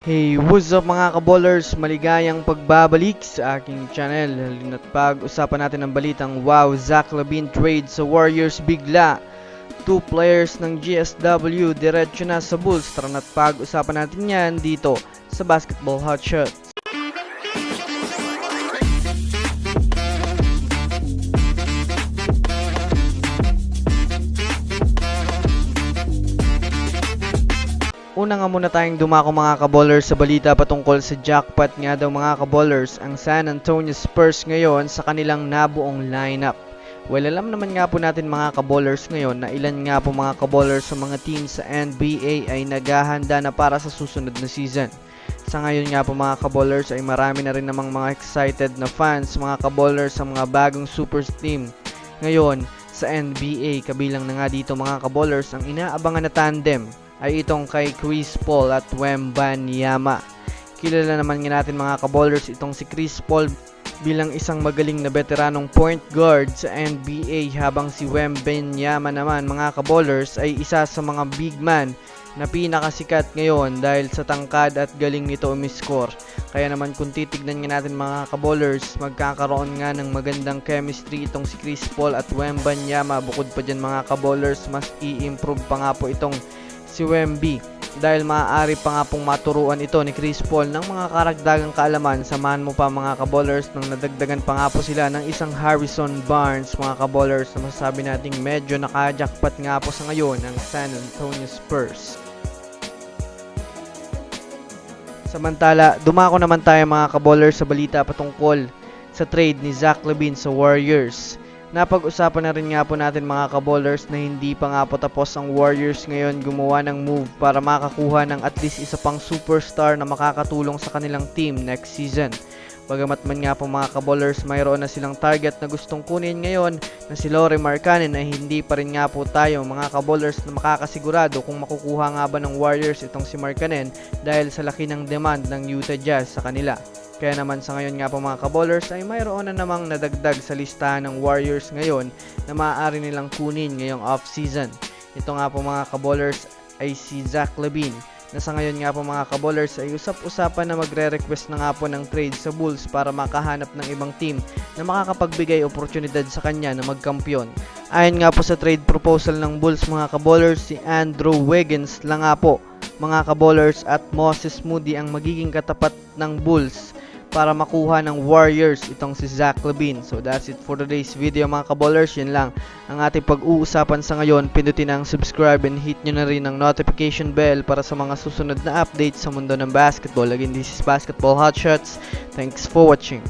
Hey, what's up mga kaballers? Maligayang pagbabalik sa aking channel. Halina't pag-usapan natin ang balitang wow, Zach Lavin trade sa Warriors bigla. Two players ng GSW diretso na sa Bulls. Tara na't pag-usapan natin yan dito sa Basketball Hot Shots. Una nga muna tayong dumako mga kaballers sa balita patungkol sa jackpot nga daw mga kaballers ang San Antonio Spurs ngayon sa kanilang nabuong lineup. Well, alam naman nga po natin mga kaballers ngayon na ilan nga po mga kaballers sa mga teams sa NBA ay naghahanda na para sa susunod na season. Sa ngayon nga po mga kaballers ay marami na rin namang mga excited na fans mga kaballers sa mga bagong super team. Ngayon, sa NBA kabilang na nga dito mga kaballers ang inaabangan na tandem ay itong kay Chris Paul at Wembanyama. Kilala naman nga natin mga kaballers itong si Chris Paul bilang isang magaling na veteranong point guard sa NBA habang si Wembanyama naman mga kaballers ay isa sa mga big man na pinakasikat ngayon dahil sa tangkad at galing nito umiscore. Kaya naman kung titignan nga natin mga kaballers, magkakaroon nga ng magandang chemistry itong si Chris Paul at Wembanyama. Bukod pa dyan mga kaballers, mas i-improve pa nga po itong si Wemby. Dahil maaari pa nga pong maturuan ito ni Chris Paul ng mga karagdagang kaalaman samahan mo pa mga kaballers nang nadagdagan pa nga po sila ng isang Harrison Barnes. Mga kaballers na masasabi nating medyo nakajackpot nga po sa ngayon ang San Antonio Spurs. Samantala, dumako naman tayo mga kaballers sa balita patungkol sa trade ni Zach Levine sa Warriors. Napag-usapan na rin nga po natin mga kaballers na hindi pa nga po tapos ang Warriors ngayon gumawa ng move para makakuha ng at least isa pang superstar na makakatulong sa kanilang team next season. Bagamat man nga po mga kaballers mayroon na silang target na gustong kunin ngayon na si Lore Markkanen ay hindi pa rin nga po tayo mga kaballers na makakasigurado kung makukuha nga ba ng Warriors itong si Markkanen dahil sa laki ng demand ng Utah Jazz sa kanila. Kaya naman sa ngayon nga po mga kaballers ay mayroon na namang nadagdag sa listahan ng Warriors ngayon na maaari nilang kunin ngayong off-season. Ito nga po mga kaballers ay si Zach Levine na sa ngayon nga po mga kaballers ay usap-usapan na magre-request na nga po ng trade sa Bulls para makahanap ng ibang team na makakapagbigay oportunidad sa kanya na magkampiyon. Ayon nga po sa trade proposal ng Bulls mga kaballers, si Andrew Wiggins lang nga po mga kaballers at Moses Moody ang magiging katapat ng Bulls para makuha ng Warriors itong si Zach Levine. So that's it for today's video mga kaballers. Yun lang ang ating pag-uusapan sa ngayon. Pindutin ang subscribe and hit nyo na rin ang notification bell para sa mga susunod na updates sa mundo ng basketball. Again, this is Basketball Hotshots. Thanks for watching.